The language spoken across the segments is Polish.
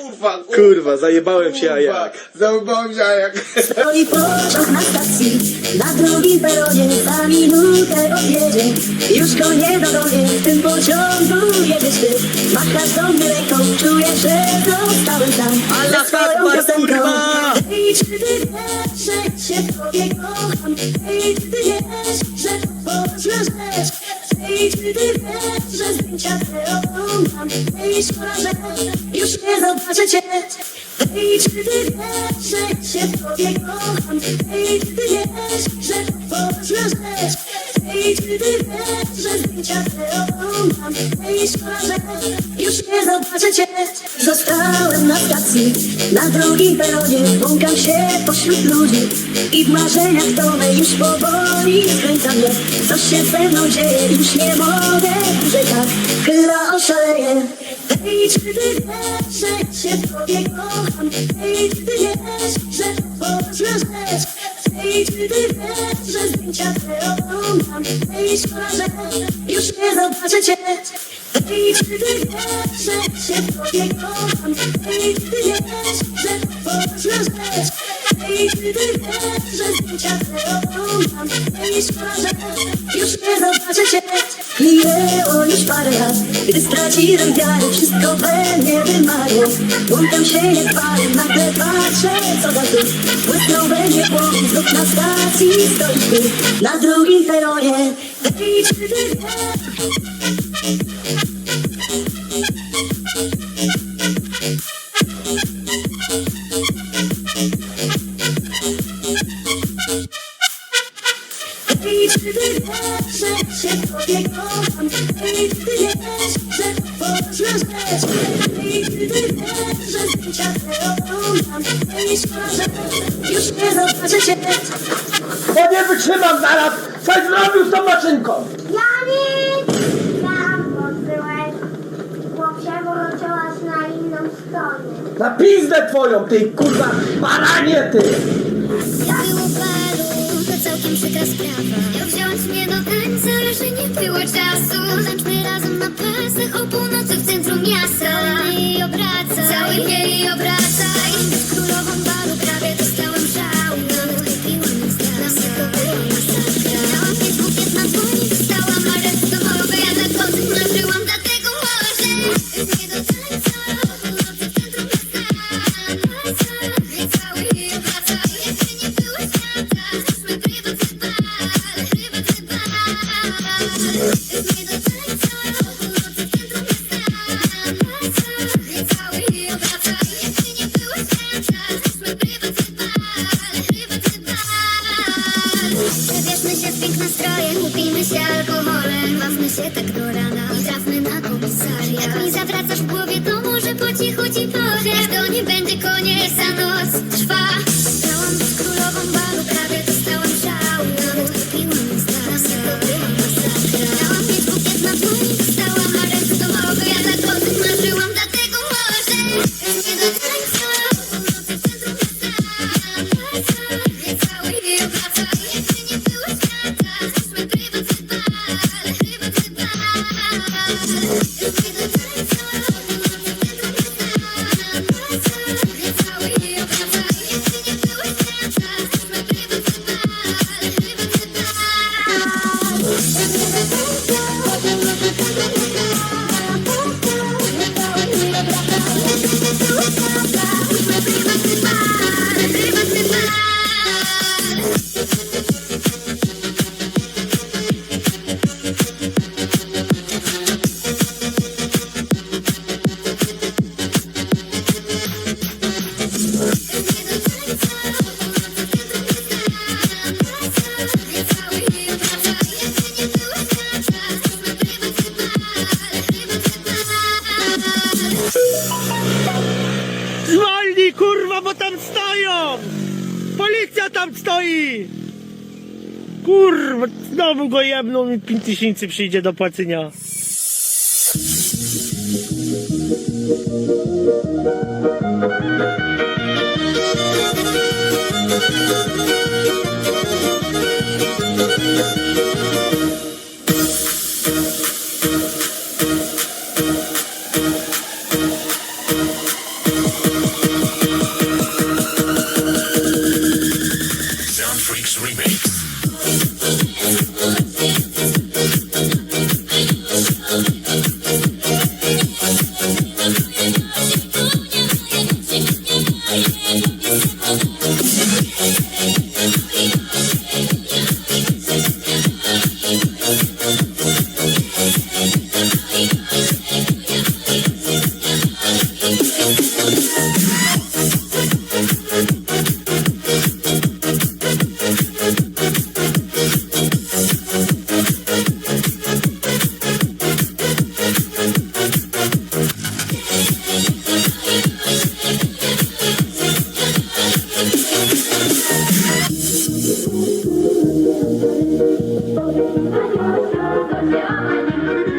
Kurwa, Kurwa, zajebałem się, a jak? Zajebałem się, a jak? Stoi pociąg na stacji, na drugim peronie Za minutę odjedzie, już go nie dogonię W tym pociągu jedziesz ty. Machasz do mnie ręką, czuję, że zostałem swoją Akbar, piosenką. kurwa! Ej, czy ty wiesz, że tobie kocham? Ej, czy ty wiesz, że to ważna rzecz Ej, czy ty wiesz, że zdjęcia te Ej, szkoda, że już nie zobaczę cię. Ej, czy wiesz, że się w tobie kocham. Ej, czy ty wiesz, że to ważna rzecz Ej, czy wiesz, że zdjęcia te oglądam Ej, szkoda, że już nie zobaczę cię. Zostałem na stacji, na drugim peronie. Błąkam się pośród ludzi I w marzeniach tonę już powoli skręca mnie Co się ze mną dzieje, już nie mogę dłużej tak Chyba oszaleję. Ej, czy ty wiesz, że się w tobie kocham? Ej, czy ty wiesz, że ważna rzecz Ej, czy ty wiesz, że zdjęcia te oglądam Ej, szkoda, że już nie zobaczę cię Ej, czy ty wiesz, że się w tobie kocham Ej, czy ty wiesz, że to ważna rzecz Ej, czy ty wiesz, że zdjęcia te oglądam Ej, szkoda, że już nie zobaczę cię już parę lat, gdy straciłem wiarę Wszystko we mnie wymarło. Łąkam się jak parę, nagle patrzę co za Błysnął mnie płomień, na stacji stoisz ty Na drugim peronie Ej, czy ty wiesz że się tobie kocham Ej, czy ty wiesz, że ważna rzecz Ej, czy ty wiesz, że zdjęcia te oglądam Ej, szkoda, że już nie zobaczę cię Bo nie wytrzymam zaraz! Coś zrobił z tą maszynką! Janik! Tam podbyłeś, bo przewróciłaś na inną stronę. Na pizdę twoją, ty kurwa baranie ty! Było paru, to całkiem przykra sprawa Miał wziąć mnie do tańca, ale że nie było czasu Tańczmy razem na pasach o północy w centrum miasta Cały mnie i obraca, cały mnie i obraca Przebierzmy się w piękne stroje, kupimy się alkoholem Bawmy się tak do rana. I trafmy Jak mi zawracasz w głowie, stoją! Policja tam stoi! Kurwa, znowu go jebną i 5 tysięcy przyjdzie do płacenia. Дякую.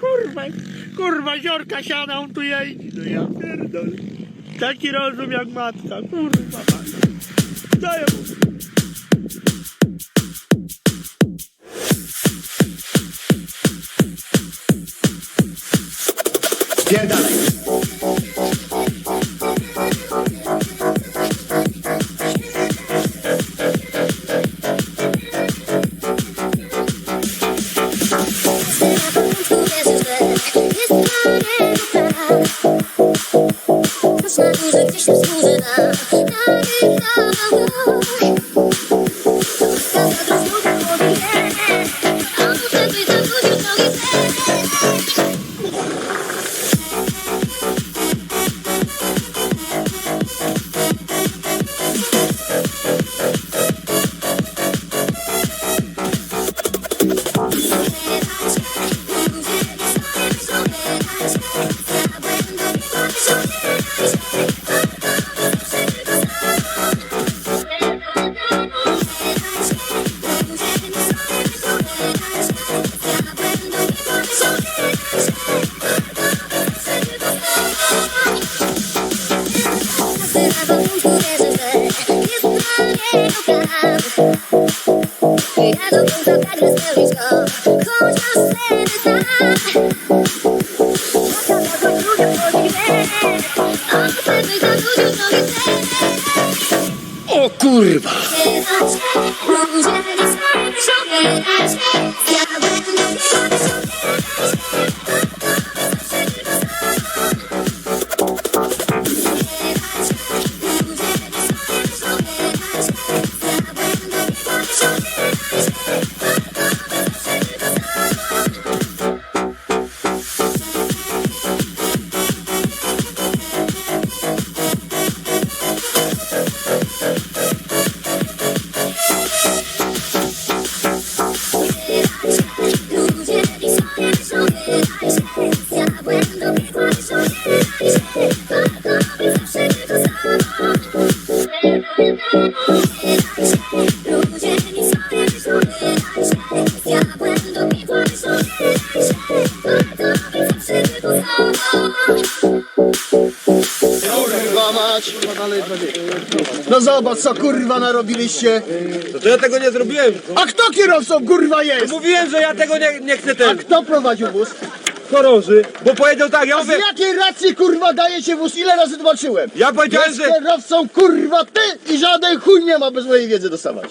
Kurwa, kurwa, ziorka on tu jeździ, no ja pierdolę. Taki rozum jak matka, kurwa, matka. Daję mu. Gdzieś tam O kurwa! No zobacz co kurwa narobiliście! To, to ja tego nie zrobiłem. A kto kierowcą kurwa jest? Mówiłem, że ja tego nie, nie chcę A ten. kto prowadził wóz? Chorąży. Bo powiedział tak, ja Z mówię. jakiej racji kurwa dajecie wóz? Ile razy zobaczyłem? Ja powiedziałem, Jest że. kierowcą kurwa ty i żaden chuj nie ma bez mojej wiedzy dostawać.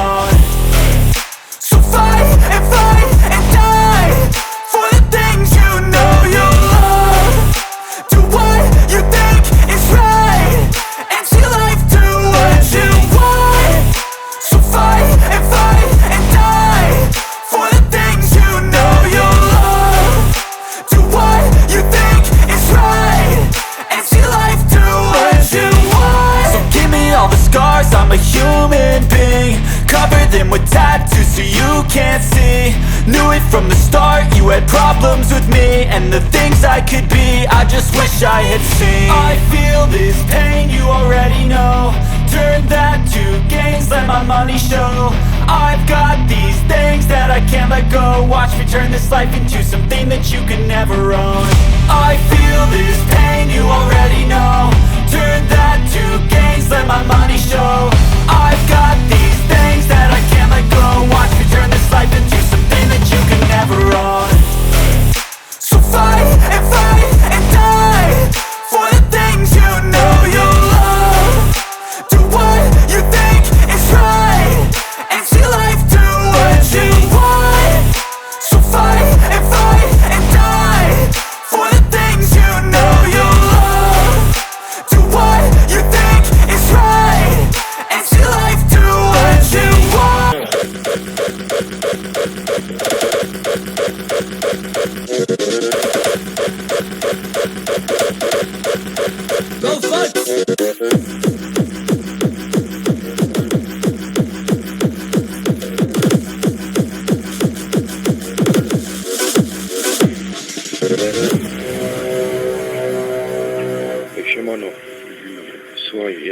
I'm a human being Cover them with tattoos so you can't see. Knew it from the start, you had problems with me And the things I could be, I just wish I had seen. I feel this pain, you already know. Turn that to gains, let my money show. I've got these things that I can't let go. Watch me turn this life into something that you can never own. I feel this pain, you already know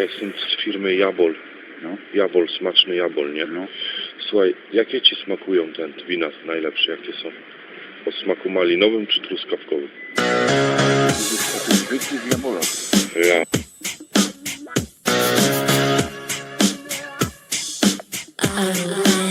jestem z firmy Jabol. No. Jabol, smaczny jabol, nie? No. Słuchaj, jakie ci smakują ten wina najlepsze, jakie są? O smaku malinowym czy truskawkowym? Zwykły. Ja. I